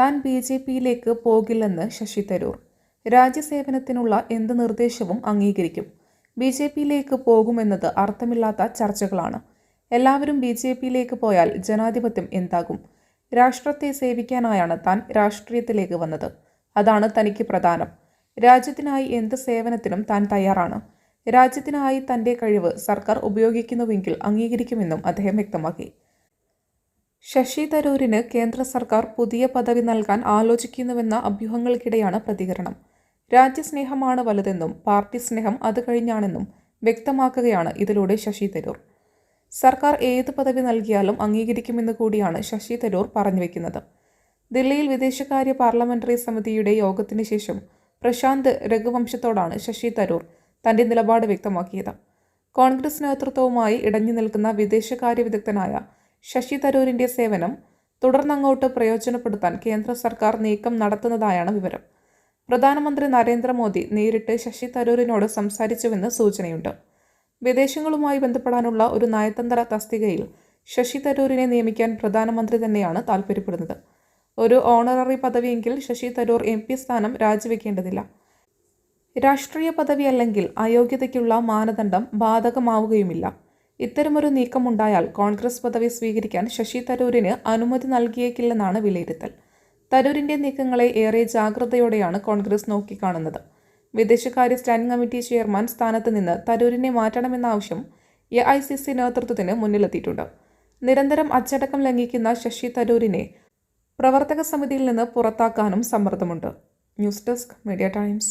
താൻ B J പിയിലേക്ക് പോകില്ലെന്ന് ശശി തരൂർ. രാജ്യസേവനത്തിനുള്ള എന്ത് നിർദ്ദേശവും അംഗീകരിക്കും. ബി ജെ പിയിലേക്ക് പോകുമെന്നത് അർത്ഥമില്ലാത്ത ചർച്ചകളാണ്. എല്ലാവരും ബി ജെ പിയിലേക്ക് പോയാൽ ജനാധിപത്യം എന്താകും? രാഷ്ട്രത്തെ സേവിക്കാനായാണ് താൻ രാഷ്ട്രീയത്തിലേക്ക് വന്നത്. അതാണ് തനിക്ക് പ്രധാനം. രാജ്യത്തിനായി എന്ത് സേവനത്തിനും താൻ തയ്യാറാണ്. രാജ്യത്തിനായി തന്റെ കഴിവ് സർക്കാർ ഉപയോഗിക്കുന്നുവെങ്കിൽ അംഗീകരിക്കുമെന്നും അദ്ദേഹം വ്യക്തമാക്കി. ശശി തരൂരിന് കേന്ദ്ര സർക്കാർ പുതിയ പദവി നൽകാൻ ആലോചിക്കുന്നുവെന്ന അഭ്യൂഹങ്ങൾക്കിടെയാണ് പ്രതികരണം. രാജ്യസ്നേഹമാണ് വലുതെന്നും പാർട്ടി സ്നേഹം അത് കഴിഞ്ഞാണെന്നും വ്യക്തമാക്കുകയാണ് ഇതിലൂടെ ശശി തരൂർ. സർക്കാർ ഏത് പദവി നൽകിയാലും അംഗീകരിക്കുമെന്ന് കൂടിയാണ് ശശി തരൂർ പറഞ്ഞു വെക്കുന്നത്. ദില്ലിയിൽ വിദേശകാര്യ പാർലമെന്ററി സമിതിയുടെ യോഗത്തിന് ശേഷം പ്രശാന്ത് രഘുവംശത്തോടാണ് ശശി തരൂർ തന്റെ നിലപാട് വ്യക്തമാക്കിയത്. കോൺഗ്രസ് നേതൃത്വവുമായി ഇടഞ്ഞു നിൽക്കുന്ന വിദേശകാര്യ വിദഗ്ധനായ ശശി തരൂരിന്റെ സേവനം തുടർന്നങ്ങോട്ട് പ്രയോജനപ്പെടുത്താൻ കേന്ദ്ര സർക്കാർ നീക്കം നടത്തുന്നതായാണ് വിവരം. പ്രധാനമന്ത്രി നരേന്ദ്രമോദി നേരിട്ട് ശശി തരൂരിനോട് സംസാരിച്ചുവെന്ന് സൂചനയുണ്ട്. വിദേശങ്ങളുമായി ബന്ധപ്പെടാനുള്ള ഒരു നയതന്ത്ര തസ്തികയിൽ ശശി തരൂരിനെ നിയമിക്കാൻ പ്രധാനമന്ത്രി തന്നെയാണ് താൽപ്പര്യപ്പെടുന്നത് ഒരു ഓണററി പദവിയെങ്കിൽ ശശി തരൂർ എം പി സ്ഥാനം രാജിവെക്കേണ്ടതില്ല. രാഷ്ട്രീയ പദവി അല്ലെങ്കിൽ അയോഗ്യതയ്ക്കുള്ള മാനദണ്ഡം ബാധകമാവുകയുമില്ല. ഇത്തരമൊരു നീക്കമുണ്ടായാൽ കോൺഗ്രസ് പദവി സ്വീകരിക്കാൻ ശശി തരൂരിന് അനുമതി നൽകിയേക്കില്ലെന്നാണ് വിലയിരുത്തൽ. തരൂരിന്റെ നീക്കങ്ങളെ ഏറെ ജാഗ്രതയോടെയാണ് കോൺഗ്രസ് നോക്കിക്കാണുന്നത്. വിദേശകാര്യ സ്റ്റാൻഡിംഗ് കമ്മിറ്റി ചെയർമാൻ സ്ഥാനത്ത് നിന്ന് തരൂരിനെ മാറ്റണമെന്ന ആവശ്യം എ ഐ സി സി നേതൃത്വത്തിന് മുന്നിലെത്തിയിട്ടുണ്ട്. നിരന്തരം അച്ചടക്കം ലംഘിക്കുന്ന ശശി തരൂരിനെ പ്രവർത്തക സമിതിയിൽ നിന്ന് പുറത്താക്കാനും സമ്മർദ്ദമുണ്ട്. News desk media times.